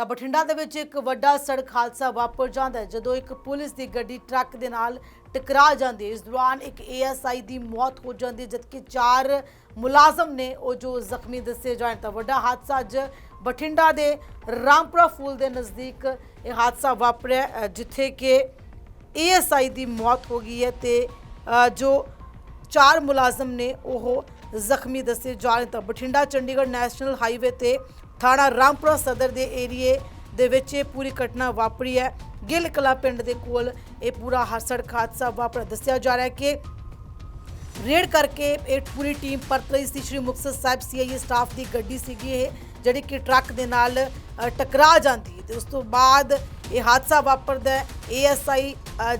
ਤਾਂ ਬਠਿੰਡਾ ਦੇ ਵਿੱਚ ਇੱਕ ਵੱਡਾ ਸੜਕ ਹਾਦਸਾ ਵਾਪਰ ਜਾਂਦਾ ਜਦੋਂ ਇੱਕ ਪੁਲਿਸ ਦੀ ਗੱਡੀ ਟਰੱਕ ਦੇ ਨਾਲ ਟਕਰਾ ਜਾਂਦੀ ਇਸ ਦੌਰਾਨ ਇੱਕ ਏਐਸਆਈ ਦੀ ਮੌਤ ਹੋ ਜਾਂਦੀ ਜਦਕਿ ਚਾਰ ਮੁਲਾਜ਼ਮ ਨੇ ਉਹ ਜੋ ਜ਼ਖਮੀ ਦੱਸੇ ਜਾਣ। ਤਾਂ ਵੱਡਾ ਹਾਦਸਾ ਅੱਜ ਬਠਿੰਡਾ ਦੇ ਰਾਮਪੁਰਾ ਫੂਲ ਦੇ ਨਜ਼ਦੀਕ ਇਹ ਹਾਦਸਾ ਵਾਪਰਿਆ ਜਿੱਥੇ ਕਿ ਏਐਸਆਈ ਦੀ ਮੌਤ ਹੋ ਗਈ ਹੈ ਤੇ ਜੋ ਚਾਰ ਮੁਲਾਜ਼ਮ ਨੇ ਉਹ ਜ਼ਖਮੀ ਦੱਸੇ ਜਾ ਰਹੇ ਤਾਂ ਬਠਿੰਡਾ ਚੰਡੀਗੜ੍ਹ ਨੈਸ਼ਨਲ ਹਾਈਵੇ ਤੇ ਥਾਣਾ ਰਾਮਪੁਰਾ ਸਦਰ ਦੇ ਏਰੀਏ ਦੇ ਵਿੱਚ ਇਹ ਪੂਰੀ ਘਟਨਾ ਵਾਪਰੀ ਹੈ। ਗਿੱਲ ਕਲਾ ਪਿੰਡ ਦੇ ਕੋਲ ਇਹ ਪੂਰਾ ਸੜਕ ਹਾਦਸਾ ਵਾਪਰਿਆ। ਦੱਸਿਆ ਜਾ ਰਿਹਾ ਹੈ ਕਿ ਰੇਡ ਕਰਕੇ ਇਹ ਪੂਰੀ ਟੀਮ ਪਰਤ ਰਹੀ ਸੀ। ਸ਼੍ਰੀ ਮੁਕਤਸਰ ਸਾਹਿਬ ਸੀਆਈਏ ਸਟਾਫ ਦੀ ਗੱਡੀ ਸੀਗੀ ਇਹ, ਜਿਹੜੀ ਕਿ ਟਰੱਕ ਦੇ ਨਾਲ ਟਕਰਾ ਜਾਂਦੀ ਹੈ ਤੇ ਉਸ ਤੋਂ ਬਾਅਦ ਇਹ ਹਾਦਸਾ ਵਾਪਰਦਾ ਹੈ। ਏਐਸਆਈ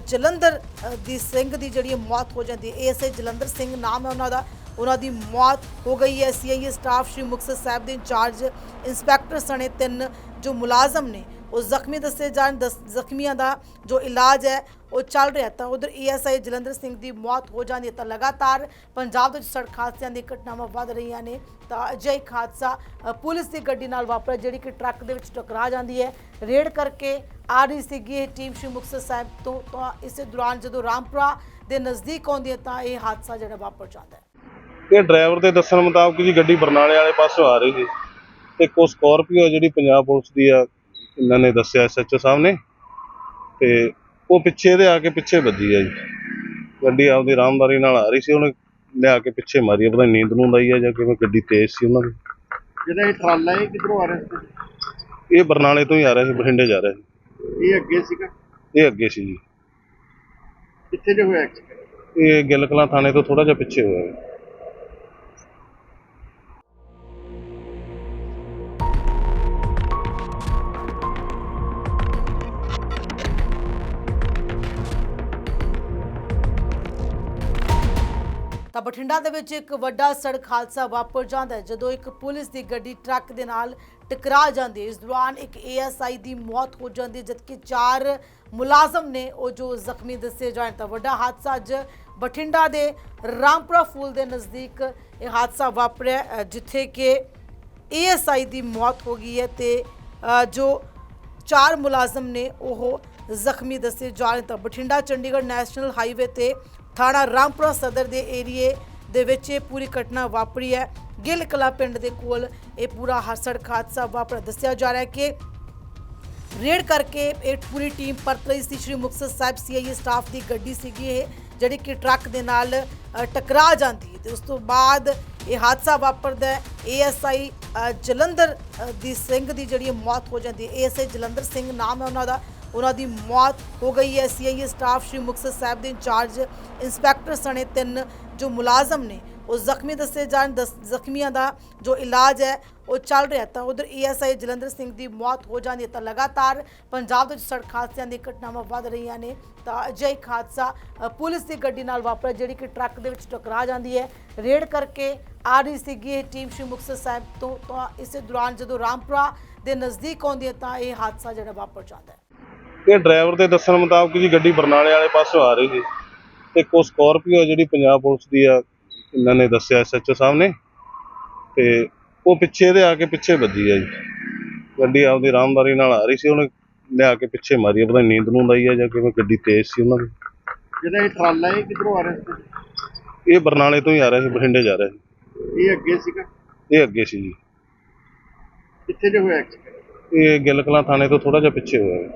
ਜਲੰਧਰ ਦੀ ਸਿੰਘ ਦੀ ਜਿਹੜੀ ਇਹ ਮੌਤ ਹੋ ਜਾਂਦੀ ਹੈ। ਏਐਸਆਈ ਜਲੰਧਰ ਸਿੰਘ ਨਾਮ ਹੈ ਉਹਨਾਂ ਦਾ। ਉਹਨਾਂ ਦੀ ਮੌਤ ਹੋ ਗਈ ਹੈ। ਸੀਆਈਏ ਸਟਾਫ ਸ਼੍ਰੀ ਮੁਕਤਸਰ ਸਾਹਿਬ ਦੇ ਇੰਚਾਰਜ ਇੰਸਪੈਕਟਰ ਸਣੇ ਤਿੰਨ ਜੋ ਮੁਲਾਜ਼ਮ ਨੇ, ਉਹ ਜ਼ਖਮੀ ਦੱਸੇ ਜਾਣ। ਦਸ- ਜ਼ਖਮੀਆਂ ਦਾ ਜੋ ਇਲਾਜ ਹੈ, ਉਹ ਚੱਲ ਰਿਹਾ ਤਾਂ ਉਧਰ ਏਐਸਆਈ ਜਲੰਧਰ ਸਿੰਘ ਦੀ ਮੌਤ ਹੋ ਜਾਂਦੀ ਹੈ ਤਾਂ ਲਗਾਤਾਰ ਪੰਜਾਬ ਵਿੱਚ ਸੜਕ ਹਾਦਸਿਆਂ ਦੀ ਘਟਨਾਵਾਂ ਵੱਧ ਰਹੀਆਂ ਨੇ। ਤਾਂ ਅਜਿਹਾ ਇੱਕ ਹਾਦਸਾ ਪੁਲਿਸ ਦੀ ਗੱਡੀ ਨਾਲ ਵਾਪਰਿਆ, ਜਿਹੜੀ ਕਿ ਟਰੱਕ ਦੇ ਵਿੱਚ ਟਕਰਾ ਜਾਂਦੀ ਹੈ। ਰੇਡ ਕਰਕੇ ਆ ਰਹੀ ਸੀਗੀ ਇਹ ਟੀਮ ਸ਼੍ਰੀ ਮੁਕਤਸਰ ਸਾਹਿਬ ਤੋਂ। ਤਾਂ ਇਸੇ ਦੌਰਾਨ ਜਦੋਂ ਰਾਮਪੁਰਾ ਦੇ ਨਜ਼ਦੀਕ ਆਉਂਦੀ ਹੈ ਤਾਂ ਇਹ ਹਾਦਸਾ ਜਿਹੜਾ ਵਾਪਰ ਜਾਂਦਾ ਹੈ। ਇਹ ਡਰਾਈਵਰ ਦੇ ਦੱਸਣ ਮੁਤਾਬਕ ਜੀ ਗੱਡੀ ਬਰਨਾਲੇ ਵਾਲੇ ਪਾਸੋਂ ਆ ਰਹੀ ਸੀ। ਤੇ ਕੋ ਸਕਾਰਪੀਓ ਜਿਹੜੀ ਪੰਜਾਬ ਪੁਲਿਸ ਦੀ ਆ ਇਹਨਾਂ ਨੇ ਦੱਸਿਆ ਐਸਐਚਓ ਸਾਹਿਬ ਨੇ। ਤੇ ਉਹ ਪਿੱਛੇ ਦੇ ਆ ਕੇ ਪਿੱਛੇ ਵੱਜੀ ਆ ਜੀ। ਗੱਡੀ ਆਪਦੀ ਆਰਾਮਦਾਰੀ ਨਾਲ ਆ ਰਹੀ ਸੀ ਉਹਨੇ ਲਿਆ ਕੇ ਪਿੱਛੇ ਮਾਰੀ ਆ, ਪਤਾ ਨੀ ਨੀਂਦ ਨੂੰ ਲਾਈ ਆ ਜਾਂ ਕਿਵੇਂ ਗੱਡੀ ਤੇਜ਼ ਸੀ ਉਹਨਾਂ ਦੀ। ਜਿਹੜਾ ਇਹ ਟਰਾਲਾ ਹੈ ਕਿੱਧਰੋਂ ਆ ਰਿਹਾ ਸੀ? ਇਹ ਬਰਨਾਲੇ ਤੋਂ ਹੀ ਆ ਰਿਹਾ ਸੀ ਬਠਿੰਡੇ ਜਾ ਰਿਹਾ ਸੀ। ਇਹ ਅੱਗੇ ਸੀਗਾ? ਇਹ ਅੱਗੇ ਸੀ ਜੀ। ਕਿੱਥੇ ਜੇ ਹੋਇਆ ਐਕਸੀਡੈਂਟ? ਇਹ ਗਿੱਲ ਕਲਾਂ ਥਾਣੇ ਤੋਂ ਥੋੜਾ ਜਿਹਾ ਪਿੱਛੇ ਹੋਇਆ ਬਠਿੰਡਾ ਦੇ ਵਿੱਚ ਇੱਕ ਵੱਡਾ ਸੜਕ ਹਾਦਸਾ ਵਾਪਰ ਜਾਂਦਾ ਹੈ, ਜਦੋਂ ਇੱਕ ਪੁਲਿਸ ਦੀ ਗੱਡੀ ਟਰੱਕ ਦੇ ਨਾਲ ਟਕਰਾ ਜਾਂਦੀ ਹੈ। ਇਸ ਦੌਰਾਨ ਇੱਕ ਏਐਸਆਈ ਦੀ ਮੌਤ ਹੋ ਜਾਂਦੀ ਹੈ, ਜਦਕਿ ਚਾਰ ਮੁਲਾਜ਼ਮ ਨੇ ਉਹ ਜੋ ਜ਼ਖਮੀ ਦੱਸੇ ਜਾਣ ਤਾਂ ਵੱਡਾ ਹਾਦਸਾ ਅੱਜ ਬਠਿੰਡਾ ਦੇ ਰਾਮਪੁਰਾ ਫੂਲ ਦੇ ਨਜ਼ਦੀਕ ਇਹ ਹਾਦਸਾ ਵਾਪਰਿਆ ਜਿੱਥੇ ਕਿ ਏਐਸਆਈ ਦੀ ਮੌਤ ਹੋ ਗਈ ਹੈ ਤੇ ਜੋ ਚਾਰ ਮੁਲਾਜ਼ਮ ਨੇ ਉਹ ਜ਼ਖਮੀ ਦੱਸੇ ਜਾ ਰਹੇ ਤਾਂ ਬਠਿੰਡਾ ਚੰਡੀਗੜ੍ਹ ਨੈਸ਼ਨਲ ਹਾਈਵੇ ਤੇ ਥਾਣਾ ਰਾਮਪੁਰਾ ਸਦਰ ਦੇ ਏਰੀਏ ਦੇ ਵਿੱਚ ਇਹ ਪੂਰੀ ਘਟਨਾ ਵਾਪਰੀ ਹੈ। ਗਿੱਲ ਕਲਾ ਪਿੰਡ ਦੇ ਕੋਲ ਇਹ ਪੂਰਾ ਹਾ- ਸੜਕ ਹਾਦਸਾ ਵਾਪਰਿਆ। ਦੱਸਿਆ ਜਾ ਰਿਹਾ ਹੈ ਕਿ ਰੇਡ ਕਰਕੇ ਇਹ ਪੂਰੀ ਟੀਮ ਪਰਤ ਰਹੀ ਸੀ। ਸ਼੍ਰੀ ਮੁਕਤਸਰ ਸਾਹਿਬ ਸੀਆਈਏ ਸਟਾਫ ਦੀ ਗੱਡੀ ਸੀਗੀ ਇਹ, ਜਿਹੜੀ ਕਿ ਟਰੱਕ ਦੇ ਨਾਲ ਟਕਰਾ ਜਾਂਦੀ ਹੈ ਤੇ ਉਸ ਤੋਂ ਬਾਅਦ ਇਹ ਹਾਦਸਾ ਵਾਪਰਦਾ ਹੈ। ਏਐਸਆਈ ਜਲੰਧਰ ਦੀ ਸਿੰਘ ਦੀ ਜਿਹੜੀ ਇਹ ਮੌਤ ਹੋ ਜਾਂਦੀ ਹੈ। ਏਐਸਆਈ ਜਲੰਧਰ ਸਿੰਘ ਨਾਮ ਹੈ ਉਹਨਾਂ ਦਾ। ਉਹਨਾਂ ਦੀ ਮੌਤ ਹੋ ਗਈ ਹੈ। ਸੀਆਈਏ ਸਟਾਫ ਸ਼੍ਰੀ ਮੁਕਤਸਰ ਸਾਹਿਬ ਦੇ ਇੰਚਾਰਜ ਇੰਸਪੈਕਟਰ ਸਣੇ ਤਿੰਨ ਜੋ ਮੁਲਾਜ਼ਮ ਨੇ, ਉਹ ਜ਼ਖਮੀ ਦੱਸੇ ਜਾਣ। ਦਸ- ਜ਼ਖਮੀਆਂ ਦਾ ਜੋ ਇਲਾਜ ਹੈ, ਉਹ ਚੱਲ ਰਿਹਾ ਤਾਂ ਉਧਰ ਏਐਸਆਈ ਜਲੰਧਰ ਸਿੰਘ ਦੀ ਮੌਤ ਹੋ ਜਾਂਦੀ ਹੈ ਤਾਂ ਲਗਾਤਾਰ ਪੰਜਾਬ ਵਿੱਚ ਸੜਕ ਹਾਦਸਿਆਂ ਦੀ ਘਟਨਾਵਾਂ ਵੱਧ ਰਹੀਆਂ ਨੇ। ਤਾਂ ਅਜਿਹਾ ਇੱਕ ਹਾਦਸਾ ਪੁਲਿਸ ਦੀ ਗੱਡੀ ਨਾਲ ਵਾਪਰਿਆ, ਜਿਹੜੀ ਕਿ ਟਰੱਕ ਦੇ ਵਿੱਚ ਟਕਰਾ ਜਾਂਦੀ ਹੈ। ਰੇਡ ਕਰਕੇ ਆ ਰਹੀ ਸੀਗੀ ਇਹ ਟੀਮ ਸ਼੍ਰੀ ਮੁਕਤਸਰ ਸਾਹਿਬ ਤੋਂ। ਤਾਂ ਇਸੇ ਦੌਰਾਨ ਜਦੋਂ ਰਾਮਪੁਰਾ ਦੇ ਨਜ਼ਦੀਕ ਆਉਂਦੀ ਹੈ ਤਾਂ ਇਹ ਹਾਦਸਾ ਜਿਹੜਾ ਵਾਪਰ ਜਾਂਦਾ ਹੈ। ਇਹ ਡਰਾਈਵਰ ਦੇ ਦੱਸਣ ਮੁਤਾਬਕ ਜੀ ਗੱਡੀ ਬਰਨਾਲੇ ਵਾਲੇ ਪਾਸੋਂ ਆ ਰਹੀ ਸੀ। ਤੇ ਕੋ ਸਕਾਰਪੀਓ ਜਿਹੜੀ ਪੰਜਾਬ ਪੁਲਿਸ ਦੀ ਆ ਇਹਨਾਂ ਨੇ ਦੱਸਿਆ ਐਸਐਚਓ ਸਾਹਿਬ ਨੇ। ਤੇ ਉਹ ਪਿੱਛੇ ਦੇ ਆ ਕੇ ਪਿੱਛੇ ਵੱਜੀ ਆ ਜੀ। ਗੱਡੀ ਆਪਦੀ ਆਰਾਮਦਾਰੀ ਨਾਲ ਆ ਰਹੀ ਸੀ ਉਹਨੇ ਲਿਆ ਕੇ ਪਿੱਛੇ ਮਾਰੀ ਆ, ਪਤਾ ਨੀ ਨੀਂਦ ਨੂੰ ਲਾਈ ਆ ਜਾਂ ਕਿਵੇਂ ਗੱਡੀ ਤੇਜ਼ ਸੀ ਉਹਨਾਂ ਦੀ। ਜਿਹੜਾ ਇਹ ਟਰਾਲਾ ਹੈ ਕਿੱਧਰੋਂ ਆ ਰਿਹਾ ਸੀ? ਇਹ ਬਰਨਾਲੇ ਤੋਂ ਹੀ ਆ ਰਿਹਾ ਸੀ ਬਠਿੰਡੇ ਜਾ ਰਿਹਾ ਸੀ। ਇਹ ਅੱਗੇ ਸੀਗਾ? ਇਹ ਅੱਗੇ ਸੀ ਜੀ। ਕਿੱਥੇ ਜੇ ਹੋਇਆ? ਐਕਸੀਡੈਂਟ ਇਹ ਗਿੱਲ ਕਲਾਂ ਥਾਣੇ ਤੋਂ ਥੋੜਾ ਜਿਹਾ ਪਿੱਛੇ ਹੋਇਆ।